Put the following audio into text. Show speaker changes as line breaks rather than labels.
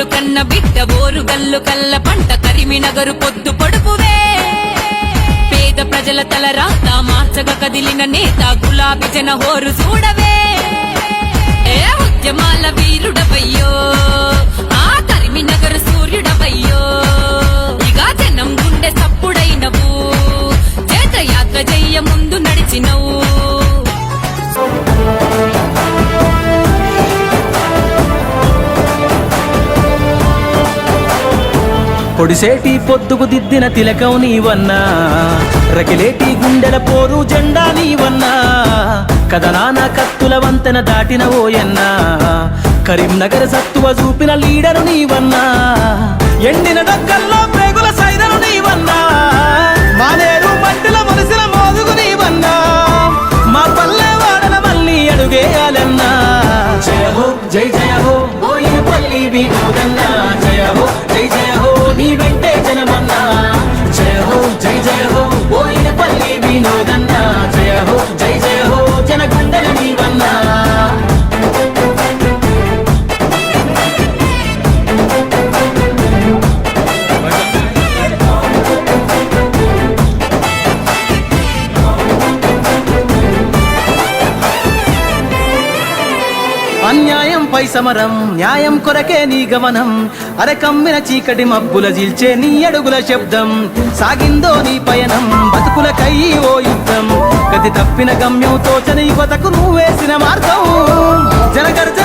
కళ్ళు కన్న బిడ్డ బోరు గల్లు కళ్ళ పంట కరిమి నగరు పొద్దు పొడుపువే. పేద ప్రజల తల రాత మార్చగ కదిలిన నేత గులాబీ జన హోరు చూడవే.
పొడిసేటి పొద్దుకు దిద్దిన తిలకం నీవన్నా. రకిలేటి గుండెల పోరు జెండా నీవన్నా. కథనాన కత్తుల వంతెన దాటిన ఓయన్నా. కరీంనగర్ సత్తువ చూపిన లీడరు నీవన్నా. ఎండిన డక్కల్లో ప్రేగుల సైదరు నీవన్నా. మానేరు మట్టిల మనసుల మోదుగు నీవన్నా. మా పల్లె వాడల మళ్ళీ అడుగేయాలన్నా జయ హో జై జయ హో పల్లి జయ హో జై జయ అన్యాయం పై సమరం న్యాయం కొరకే నీ గమనం. అరకమ్మిన చీకటి మబ్బుల జీల్చే నీ అడుగుల శబ్దం. సాగిందో నీ పయనం బతుకుల కయ్యి ఓ యుద్ధం. గతి తప్పిన గమ్యం తోచని కొతకు నువ్వేసిన మార్గం. జనగర్జ